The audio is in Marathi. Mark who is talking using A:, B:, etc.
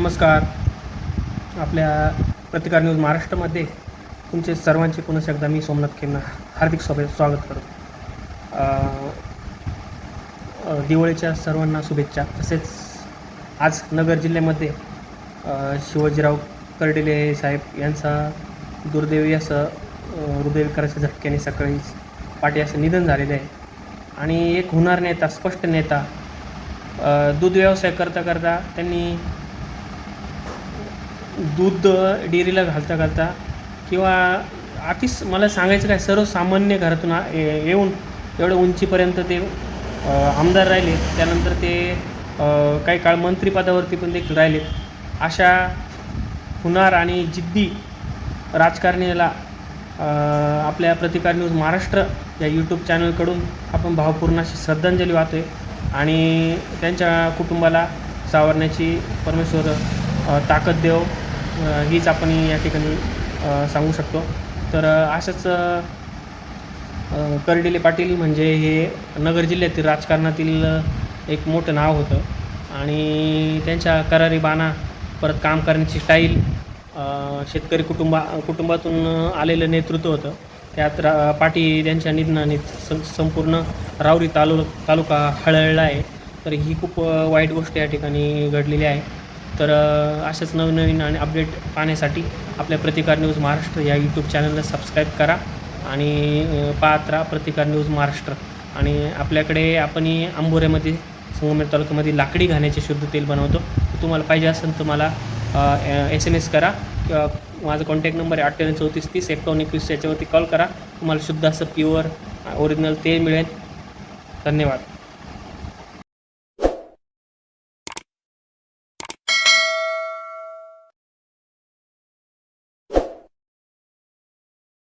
A: नमस्कार. आपल्या प्रतिकार न्यूज महाराष्ट्रामध्ये तुमचे सर्वांचे पुन्हा एकदा मी सोमनाथ खेमना हार्दिक स्वागत स्वागत करतो. दिवाळीच्या सर्वांना शुभेच्छा. तसेच आज नगर जिल्ह्यामध्ये शिवाजीराव कर्डिले साहेब यांचा दुर्दैवी असं हृदयविकाराच्या झटक्याने सकाळी पाठी असं निधन झालेलं आहे. आणि एक होणार नेता स्पष्ट नेता दूध व्यवसाय करता करता त्यांनी दूध डेअरीला घालता घालता किंवा अतिच मला सांगायचं काय सर्वसामान्य घरातून ये- येऊन एवढ्या उंचीपर्यंत ते आमदार राहिले. त्यानंतर ते काही काळ मंत्रिपदावरती पण देखील राहिले. अशा हुनार आणि जिद्दी राजकारणीला आपल्या प्रतिकार न्यूज महाराष्ट्र या यूट्यूब चॅनलकडून आपण भावपूर्ण अशी श्रद्धांजली वाहतो आहे आणि त्यांच्या कुटुंबाला सावरण्याची परमेश्वर ताकद देव. हीच आपण या ठिकाणी सांगू शकतो. तर असंच अशाच कर्डिले पाटील म्हणजे हे नगर जिल्ह्यातील राजकारणातील एक मोठं नाव होतं. आणि त्यांच्या करारी बाणा परत काम करण्याची स्टाईल शेतकरी कुटुंबा कुटुंबातून आलेलं नेतृत्व होतं. त्यात रा पाटी त्यांच्या निधनाने सं संपूर्ण रावरी तालु तालुका हळहळला आहे. तर ही खूप वाईट गोष्ट या ठिकाणी घडलेली आहे. तर अशाच नवनवीन आणि अपडेट पाहण्यासाठी आपल्या प्रतिकार न्यूज महाराष्ट्र या यूट्यूब चॅनलला सबस्क्राईब करा आणि पाहत राहा प्रतिकार न्यूज महाराष्ट्र. आणि आपल्याकडे आपण आंबोऱ्यामध्ये संगमेर तालुक्यामध्ये लाकडी घाण्याचे शुद्ध तेल बनवतो. तुम्हाला पाहिजे असेल तर मला एस एम एस करा किंवा माझा कॉन्टॅक्ट नंबर आहे अठ्ठ्याण्णव चौतीस तीस एकावन्न एकवीस याच्यावरती कॉल करा. तुम्हाला शुद्ध असं प्युअर ओरिजिनल तेल मिळेल. धन्यवाद.